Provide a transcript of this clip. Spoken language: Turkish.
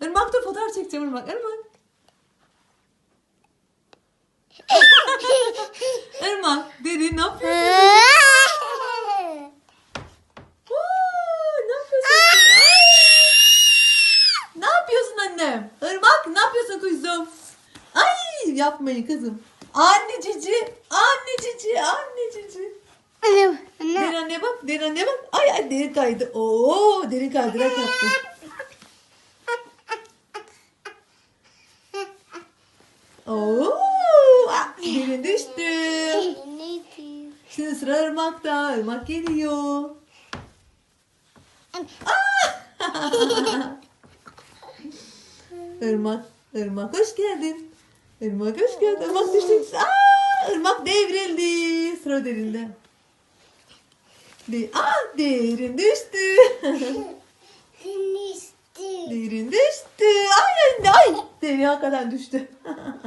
Irmak dur fotoğraf çekeceğim Irmak. Irmak. Irmak derin ne yapıyorsun? Oo, ne yapıyorsun? Ne yapıyorsun annem? Irmak ne yapıyorsun kuzum? Ay yapmayın kızım. Anne cici, anne cici, anne cici. Anne. Derin Anne. anne bak, derin anne bak. Ay ay derin kaydı. Oo derin kaydırak yaptı. Oo ah, derin düştü. Şimdi sıra ırmakta. Irmak geliyor. Irmak, Irmak hoş geldin. Irmak hoş geldin. Irmak düştü. Aa, Irmak devrildi. Sıra derinde. De Aa, derin düştü. Derin düştü. Ay ay ay. Derin hakikaten düştü.